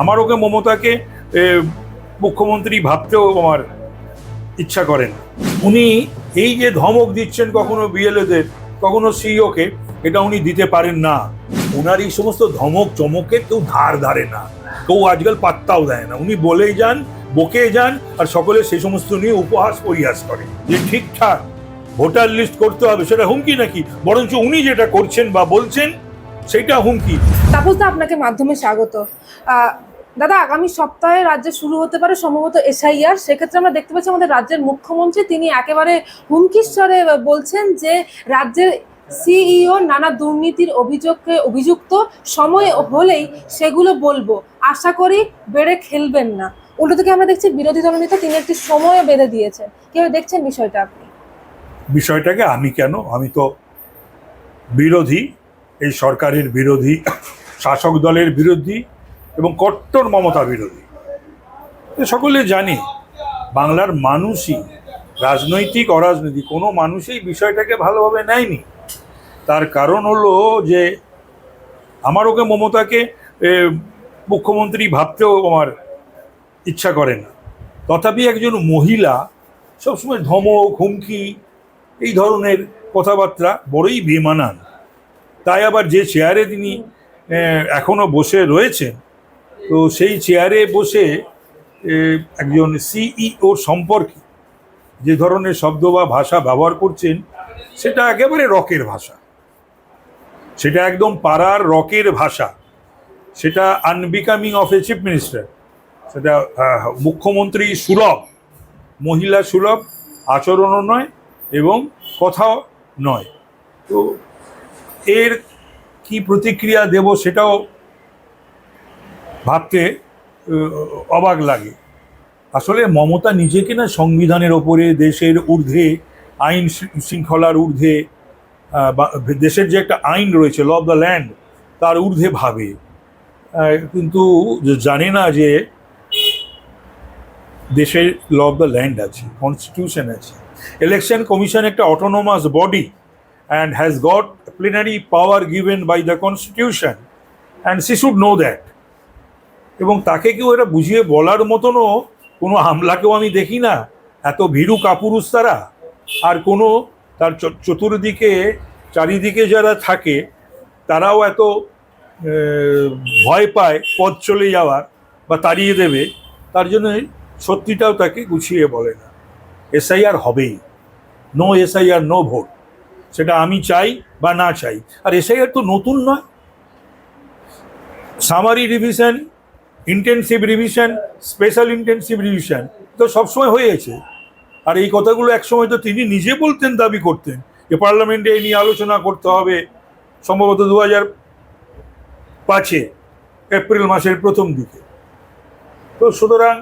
আমার ওকে মমতাকে মুখ্যমন্ত্রী ভাবতেও আমার ইচ্ছা করেন। উনি এই যে ধমক দিচ্ছেন কখনো বিএলএদের কখনো সিইওকে, এটা উনি দিতে পারেন না। ওনার এই সমস্ত ধমক চমকে কেউ ধার ধারে না। কেউ আজকাল পাত্তাও দেয় না। উনি বলেই যান বকে যান, আর সকলে সেই সমস্ত নিয়ে উপহাস পরিহাস করে। যে ঠিকঠাক ভোটার লিস্ট করতে হবে, সেটা হুমকি নাকি? বরঞ্চ উনি যেটা করছেন বা বলছেন সেটা হুমকি। তাপস দা আপনাকে মাধ্যমে স্বাগত। দাদা আগামী সপ্তাহে রাজ্যে শুরু হতে পারে সম্ভবত এসআইআর। সেক্ষেত্রে আমরা দেখতে পাচ্ছি আমাদের রাজ্যের মুখ্যমন্ত্রী তিনি একেবারে হুমকিস্বরে বলছেন যে রাজ্যের সিইও নানা দুর্নীতির অভিযোগকে অভিযুক্ত সময় হলেই সেগুলো বলব। আশা করি বেড়ে খেলবেন না। উল্টো থেকে আমরা দেখছি বিরোধী দলনেতা তিনি একটি সময় বেঁধে দিয়েছেন। কীভাবে দেখছেন বিষয়টা আপনি? বিষয়টাকে আমি কেন? আমি তো বিরোধী। এই সরকারের বিরোধী, শাসক দলের বিরোধী এবং কট্টর মমতা বিরোধী। সকলে জানি, বাংলার মানুষই রাজনৈতিক অরাজনৈতিক কোনো মানুষই বিষয়টাকে ভালোভাবে নেয়নি। তার কারণ হলো যে, আমার ওকে মমতাকে মুখ্যমন্ত্রী ভাবতেও আমার ইচ্ছা করে না। তথাপি একজন মহিলা, সবসময় ধমক, হুমকি, এই ধরনের কথাবার্তা বড়ই বেমানান। তাই আবার যে চেয়ারে তিনি আহ, এখনও বসে রয়েছেন তো সেই চেয়ারে বসে একজন সিইও সম্পর্কে যে ধরনের শব্দ বা ভাষা ব্যবহার করছেন সেটা একেবারে রকের ভাষা। সেটা একদম পাড়ার রকের ভাষা। সেটা unbecoming of a chief minister সেটা মুখ্যমন্ত্রী সুলভ মহিলা সুলভ আচরণও নয় এবং কথাও নয়। তো এর কি প্রতিক্রিয়া দেব সেটাও ভাবতে অবাক লাগে। আসলে মমতা নিজেকে না সংবিধানের ওপরে দেশের ঊর্ধ্বে, আইন শৃঙ্খলার ঊর্ধ্বে দেশের যে একটা আইন রয়েছে ল অফ দ্য ল্যান্ড তার ঊর্ধ্বে ভাবে। কিন্তু জানে না যে দেশের ল অফ দ্য ল্যান্ড আছে কনস্টিটিউশন আছে। ইলেকশন কমিশন একটা autonomous body and has got plenary power given by the constitution and she should know that এবং তাকে কেউ এটা বুঝিয়ে বলার মতনও কোনো হামলাকেও আমি দেখি না। এত ভীরু কাপুরুষ তারা। আর কোনো তার চতুর্দিকে, চারিদিকে যারা থাকে, তারাও এত ভয় পায় পথ চলে যাওয়ার বা তাড়িয়ে দেবে, তার জন্য সত্যিটাও তাকে গুছিয়ে বলে না। এসআইআর হবেই। নো এসআইআর নো ভোট সেটা আমি চাই বা না চাই। আর এসআইআর তো নতুন নয়। Summary revision intensive revision special intensive revision তো সবসময় হয়েছে। আর এই কথাগুলো একসময় তো তিনি নিজে বলতেন, দাবি করতেন যে পার্লামেন্টে এই নিয়ে আলোচনা করতে হবে। সম্ভবত দু হাজার পাঁচে, এপ্রিল মাসের প্রথম দিকে। তো সুতরাং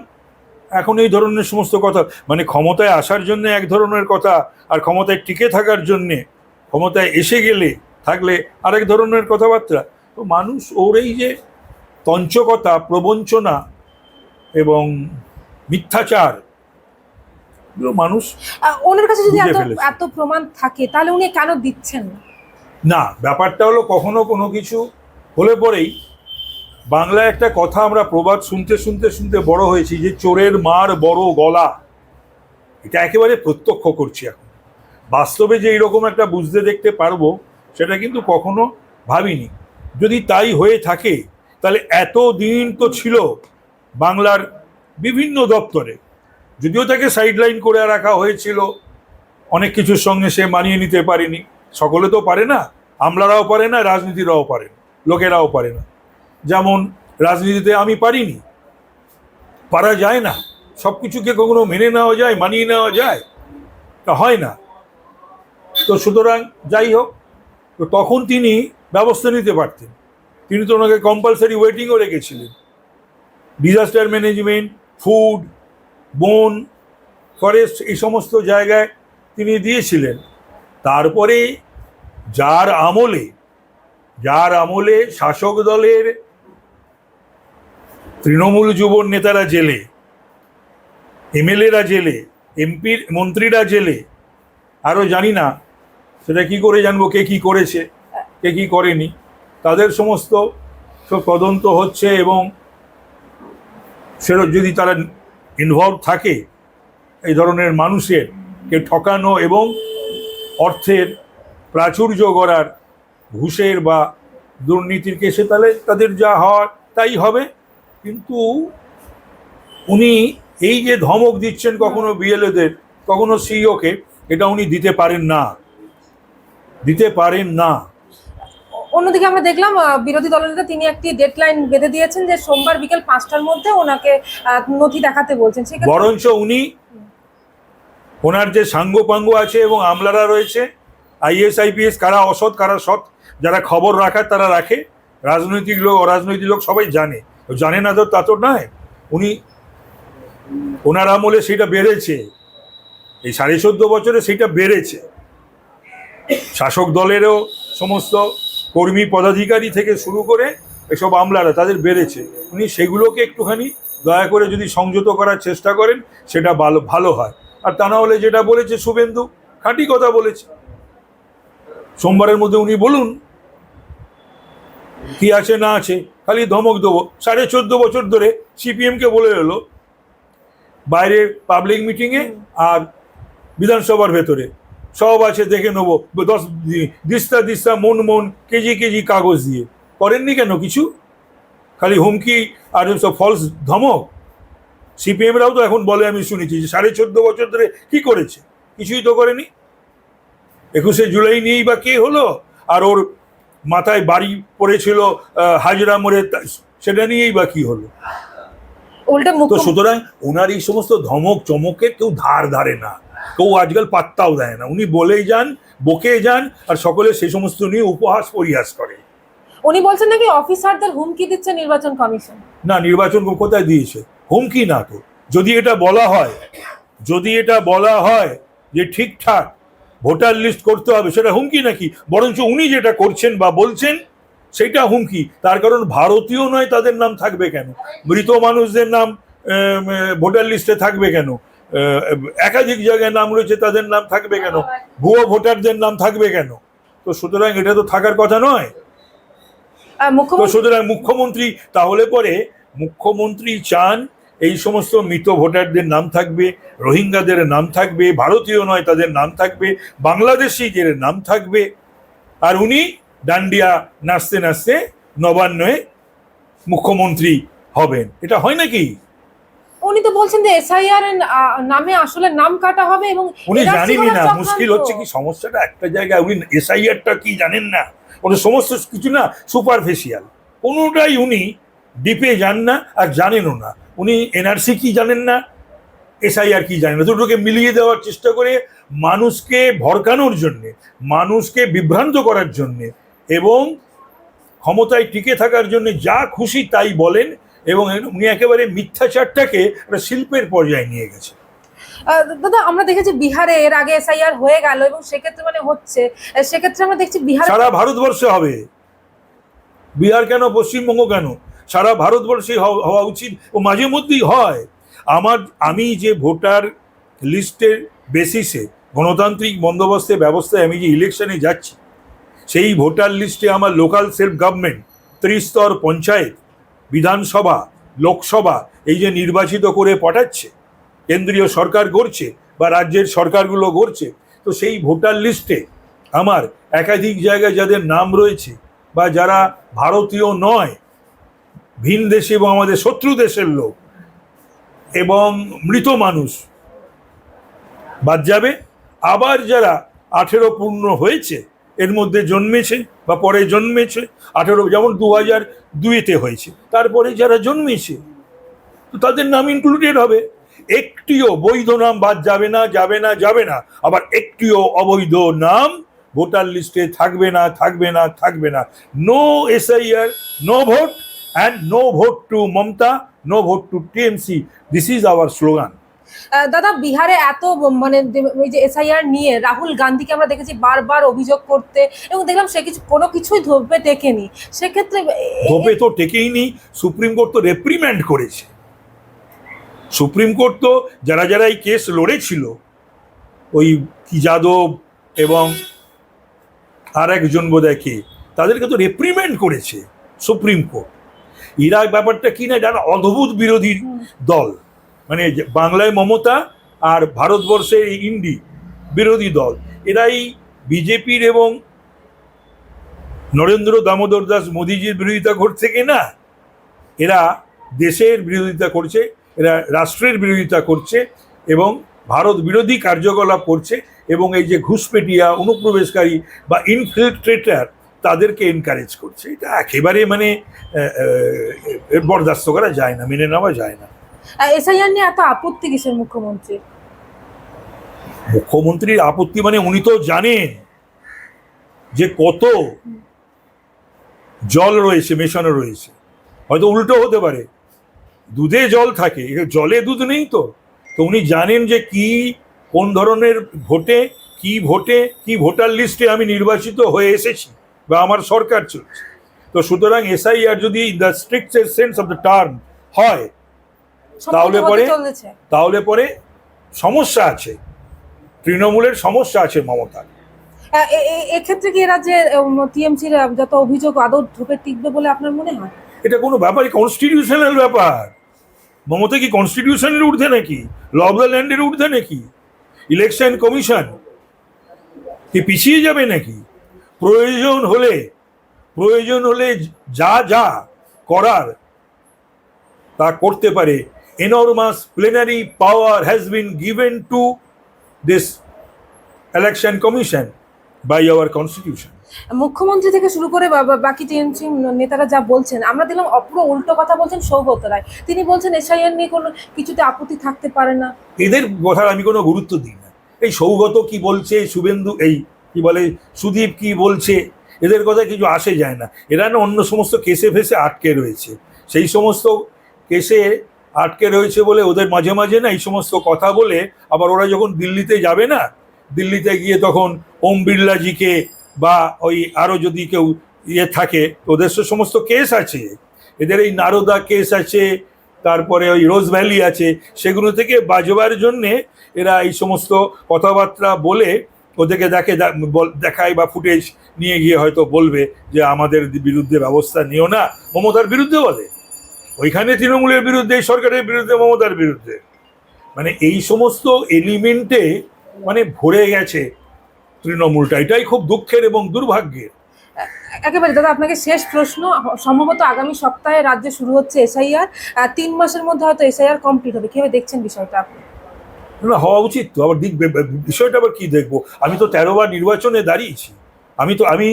এখন এই ধরনের সমস্ত কথা মানে ক্ষমতায় আসার জন্য এক ধরনের কথা, আর ক্ষমতায় টিকে থাকার জন্যে ক্ষমতায় এসে গেলে থাকলে আরেক ধরনের কথাবার্তা। তো মানুষ ওর এই যে তঞ্চকতা প্রবঞ্চনা এবং মিথ্যাচার মানুষ ওনার কাছে যদি এত এত প্রমাণ থাকে তাহলে উনি কেন দিচ্ছেন? না ব্যাপারটা হলো কখনো কোনো কিছু হলে পরেই বাংলায় একটা কথা আমরা প্রবাদ শুনতে শুনতে শুনতে বড় হয়েছি যে চোরের মার বড় গলা। এটা একেবারে প্রত্যক্ষ করছি এখন। বাস্তবে যে এইরকম একটা বুঝতে দেখতে পারব, সেটা কিন্তু কখনো ভাবিনি। যদি তাই হয়ে থাকে, তাহলে এত দিন তো ছিল বাংলার বিভিন্ন দপ্তরে। যদিও তাকে সাইডলাইন করে রাখা হয়েছিল, অনেক কিছুর সঙ্গে সে মানিয়ে নিতে পারেনি। সকলে তো পারে না, আমলারাও পারে না, রাজনীতিরাও পারে লোকেরাও পারে না। যেমন রাজনীতিতে আমি পারিনি, পারা যায় না সব কিছুকে কখনো মেনে নেওয়া যায়, মানিয়ে নেওয়া যায়, তা হয় না। তো সুতরাং যাই হোক, তো তখন তিনি ব্যবস্থা নিতে পারতেন। তিনি তো ওনাকে কম্পালসারি ওয়েটিংও রেখেছিলেন। ডিজাস্টার ম্যানেজমেন্ট ফুড বন ফরেস্ট এই সমস্ত জায়গায় তিনি দিয়েছিলেন। তারপরে যার আমলে যার আমলে শাসক দলের তৃণমূল যুব নেতারা জেলে, এমএলএরা জেলে, এমপির মন্ত্রীরা জেলে, আরও জানি না সেটা কি করে জানব, কে কি করেছে, কে কি করেনি? তাদের সমস্ত সব তদন্ত হচ্ছে এবং সেটা যদি তারা ইনভলভ থাকে, এই ধরনের মানুষের কে ঠকানো এবং অর্থের প্রাচুর্য করার ঘুষের বা দুর্নীতির কেসে তাহলে তাদের যা হওয়ার তাই হবে। কিন্তু উনি এই যে ধমক দিচ্ছেন কখনো বিএলএদের কখনো সিইওকে এটা উনি দিতে পারেন না। দিতে পারেন না। অন্যদিকে আমরা দেখলাম বিরোধী দলনেতা তিনি একটি ডেডলাইন বেঁধে দিয়েছেন যে সোমবার বিকেল পাঁচটার মধ্যে ওনাকে নথি দেখাতে বলছেন। বরঞ্চ উনি ওনার যে সাঙ্গপাঙ্গ আছে এবং আমলারা রয়েছে আইএস আইপিএস কারা অসৎ কারা সৎ যারা খবর রাখার তারা রাখে। রাজনৈতিক লোক অরাজনৈতিক লোক সবাই জানে। জানে না তো তা তো নয়। উনি ওনার আমলে সেটা বেড়েছে। এই সাড়ে চোদ্দ বছরে সেটা বেড়েছে। শাসক দলেরও সমস্ত কর্মী পদাধিকারী থেকে শুরু করে এসব আমলারা তাদের বেড়েছে। উনি সেগুলোকে একটুখানি দয়া করে যদি সংযত করার চেষ্টা করেন সেটা ভালো ভালো হয়। আর তা না হলে যেটা বলেছে শুভেন্দু খাঁটি কথা বলেছে। সোমবারের মধ্যে উনি বলুন কি আছে না আছে খালি ধমক দেবো। সাড়ে চোদ্দ বছর ধরে সিপিএমকে বলে এলো বাইরে পাবলিক মিটিংয়ে আর বিধানসভার ভেতরে। সব আছে দেখে নেব। দশ দিস্তা দিস্তা মন মন কেজি কেজি কাগজ দিয়ে। করেননি কেন কিছু? খালি হুমকি আর সব ফলস ধমক? সিপিএমরাও তো এখন বলে আমি শুনেছি যে সাড়ে চোদ্দ বছর ধরে কি করেছে? কিছুই তো করেনি। একুশে জুলাই নিয়েই বা কে হলো? আর ওর মাথায় বাড়ি পড়েছিল হাজরা মোড়ে সেটা নিয়েই বা কি হলো? তো সুতরাং ওনার এই সমস্ত ধমক চমকে কেউ ধার ধারে না। কেউ আজকাল পাত্তাও দেয় না। উনি বলেই যান বকে যান আর সকলে সেই সমস্ত নিয়ে উপহাস পরিহাস করে। উনি বলছেন নাকি অফিসারদের হুমকি দিচ্ছে নির্বাচন কমিশন। না নির্বাচন কোথায় দিয়েছে? হুমকি না তো। যদি এটা বলা হয় যদি এটা বলা হয় যে ঠিকঠাক ভোটার লিস্ট করতে হবে সেটা হুমকি নাকি? বরঞ্চ উনি যেটা করছেন বা বলছেন সেটা হুমকি। তার কারণ ভারতীয় নয় তাদের নাম থাকবে কেন? মৃত মানুষদের নাম ভোটার লিস্টে থাকবে কেন? একাধিক জায়গায় নাম রয়েছে তাদের নাম থাকবে কেন? ভুয়ো ভোটারদের নাম থাকবে কেন? তো সুতরাং এটা তো থাকার কথা নয়। তো সুতরাং মুখ্যমন্ত্রী তাহলে পরে মুখ্যমন্ত্রী চান এই সমস্ত মৃত ভোটারদের নাম থাকবে রোহিঙ্গাদের নাম থাকবে ভারতীয় নয় তাদের নাম থাকবে বাংলাদেশিদের নাম থাকবে। আর উনি ডান্ডিয়া নাচতে নাচতে নবান্নয়ে মুখ্যমন্ত্রী হবেন। এটা হয় নাকি? উনি তো বলছেন যে এসআইআর নামে আসলে নাম কাটা হবে এবং উনি জানেনই না মুশকিল হচ্ছে কি সমস্যাটা একটা জায়গায় উনি এসআইআরটা কি জানেন না? ওটা সমস্ত কিছু না সুপারফিশিয়াল কোনোটাই উনি ডিপে যান না আর জানেনও না। উনি এনআরসি কি জানেন না? এসআইআর কি জানেন না? দুটোকে মিলিয়ে দেওয়ার চেষ্টা করে মানুষকে ভরকানোর জন্যে মানুষকে বিভ্রান্ত করার জন্যে এবং ক্ষমতায় টিকে থাকার জন্য যা খুশি তাই বলেন এবং উনি একেবারে মিথ্যাচারটাকে একটা শিল্পের পর্যায়ে নিয়ে গেছে। দাদা আমরা দেখেছি বিহারে এর আগে এসআইআর হয়ে গেল এবং সেক্ষেত্রে মানে হচ্ছে সেক্ষেত্রে আমরা দেখছি বিহারে সারা ভারতবর্ষে হবে। বিহার কেন পশ্চিমবঙ্গ কেন? সারা ভারতবর্ষে হওয়া উচিত ও মাঝে মধ্যেই হয়। আমার আমি যে ভোটার লিস্টের বেসিসে গণতান্ত্রিক বন্দোবস্তের ব্যবস্থায় আমি যে ইলেকশনে যাচ্ছি সেই ভোটার লিস্টে আমার লোকাল সেলফ গভর্নমেন্ট ত্রিস্তর পঞ্চায়েত বিধানসভা, লোকসভা এই যে নির্বাচিত করে পাঠাচ্ছে কেন্দ্রীয় সরকার গড়ছে বা রাজ্যের সরকারগুলো গড়ছে, তো সেই ভোটার লিস্টে আমার একাধিক জায়গায় যাদের নাম রয়েছে বা যারা ভারতীয় নয়, ভিন দেশে এবং আমাদের শত্রু দেশের লোক এবং মৃত মানুষ, বাদ যাবে। আবার যারা আঠেরো পূর্ণ হয়েছে এর মধ্যে জন্মেছে বা পরে জন্মেছে, আঠেরো, যেমন দু হাজার দুইতে হয়েছে। তারপরে যারা জন্মেছে, তো তাদের নাম ইনক্লুডেড হবে। একটিও বৈধ নাম বাদ যাবে না যাবে না যাবে না। আবার একটিও অবৈধ নাম ভোটার লিস্টে থাকবে না থাকবে না থাকবে না। No S SIR no vote and no vote to Mamata no vote to TMC this is our slogan দাদা বিহারে এত মানে যে- ওই যে এসআইআর নিয়ে রাহুল গান্ধীকে আমরা দেখেছি বারবার অভিযোগ করতে এবং দেখলাম সে কিছু কোনো কিছুই ধোপে টেকেনি। সেক্ষেত্রে ধোপে তো টেকেই নি সুপ্রিম কোর্ট তো রেপ্রিম্যান্ড করেছে। সুপ্রিম কোর্ট তো যারা যারা এই কেস লড়েছিল ওই কি যাদব এবং আর একজন বোধহয় কে তাদেরকে তো রেপ্রিম্যান্ড করেছে সুপ্রিম কোর্ট। ইরাক ব্যাপারটা কি না যারা অদ্ভুত বিরোধী দল। মানে বাংলায় মমতা আর ভারতবর্ষে ইন্ডি বিরোধী দল। এরাই বিজেপির এবং নরেন্দ্র দামোদর দাস মোদিজির বিরোধিতা করছে কি না? এরা দেশের বিরোধিতা করছে, এরা রাষ্ট্রের বিরোধিতা করছে এবং ভারত বিরোধী কার্যকলাপ করছে এবং এই যে ঘুষপেটিয়া, অনুপ্রবেশকারী বা ইনফিল্ট্রেটার তাদেরকে এনকারেজ করছে। এটা একেবারে মানে বরদাস্ত করা যায় না, মেনে নেওয়া যায় না। এসআইআর নিয়ে এত আপত্তি কিসের মুখ্যমন্ত্রী মুখ্যমন্ত্রীর আপত্তি মানে উনি তো জানেন যে কত জল রয়েছে, মেশানো রয়েছে। হয়তো উল্টো হতে পারে। দুধে জল থাকে জলে দুধ নেই তো। তো উনি জানেন যে কি, কোন ধরনের ভোটে, কি ভোটে, কি ভোটার লিস্টে আমি নির্বাচিত হয়ে এসেছি বা আমার সরকার চলছে। তো সুতরাং এসআইআর যদি in the strict sense of the term হয় তাহলে পরে- তাহলে পরে সমস্যা আছে। তৃণমূলের সমস্যা আছে মমতার এক্ষেত্রে কি এরা যে টিএমসির যত অভিযোগ আদৌ ঢুকে টিকবে বলে আপনার মনে হয়? এটা কোনো ব্যাপার কনস্টিটিউশনাল ব্যাপার। মমতা কি কনস্টিটিউশনের ঊর্ধ্বে নাকি? ল অফ দ্য ল্যান্ডের ঊর্ধ্বে নাকি? ইলেকশন কমিশন কি পিছিয়ে যাবে নাকি? প্রয়োজন হলে প্রয়োজন হলে যা যা করার তা করতে পারে enormous plenary power has been given to this election commission by our constitution. মুখ্যমন্ত্রী থেকে শুরু করে বাকি টিএমসি নেতারা যা বলছেন আমরা দিলাম অপুরো উল্টো কথা বলছেন সৌগত রায়। তিনি বলছেন এসআইআর নিয়ে কোনো কিছুতে আপত্তি থাকতে পারে না। এদের কথার আমি কোনো গুরুত্ব দিই না। এই সৌগত কি বলছে শুভেন্দু এই কি বলে সুদীপ কি বলছে এদের কথা কিছু আসে যায় না। এরা না অন্য সমস্ত কেসে ফেসে আটকে রয়েছে। সেই সমস্ত কেসে আটকে রয়েছে বলে ওদের মাঝে মাঝে না এই সমস্ত কথা বলে আবার ওরা যখন দিল্লিতে যাবে না, দিল্লিতে গিয়ে তখন ওম বিড়লাজিকে বা ওই আরও যদি কেউ ইয়ে থাকে ওদের তো সমস্ত কেস আছে। এদের এই নারদা কেস আছে, তারপরে ওই রোজ ভ্যালি আছে, সেগুলো থেকে বাজবার জন্যে এরা এই সমস্ত কথাবার্তা বলে ওদেরকে দেখে দেখায় বা ফুটেজ নিয়ে গিয়ে হয়তো বলবে যে আমাদের বিরুদ্ধে ব্যবস্থা নিও না। মমতার বিরুদ্ধে বলে। ওইখানে তৃণমূলের বিরুদ্ধে এই সরকারের বিরুদ্ধে মমতার বিরুদ্ধে। মানে এই সমস্ত এলিমেন্টে মানে ভরে গেছে তৃণমূলটা। এটাই খুব দুঃখের এবং দুর্ভাগ্যের। একেবারে দাদা আপনাকে শেষ প্রশ্ন। সম্ভবত আগামী সপ্তাহে রাজ্যে শুরু হচ্ছে এসআইআর। তিন মাসের মধ্যে হয়তো এসআইআর কমপ্লিট হবে। কীভাবে দেখছেন বিষয়টা আপনি? না হওয়া উচিত তো। আবার দিক বিষয়টা আবার কি দেখব? আমি তো তেরো বার নির্বাচনে দাঁড়িয়েছি। আমি তো আমি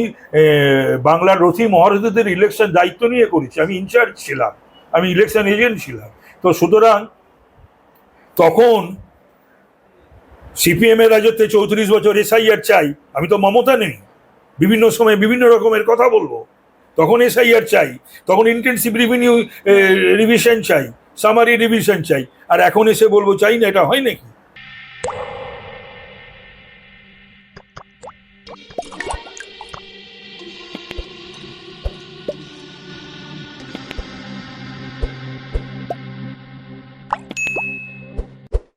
বাংলার রথী মহারথীদের ইলেকশন দায়িত্ব নিয়ে করেছি। আমি ইনচার্জ ছিলাম। আমি ইলেকশন এজেন্ট ছিলাম। তো সুতরাং তখন সিপিএম এর রাজত্বে চৌত্রিশ বছর এসআইআর চাই, আমি তো মমতা নেই। বিভিন্ন সময় বিভিন্ন রকমের কথা বলব। তখন এসআইআর চাই, তখন ইন্টেন্সিভ রিভিনিউ রিভিশন চাই সামারি রিভিশন চাই। আর এখন এসে বলব, চাই না, এটা হয় নাকি?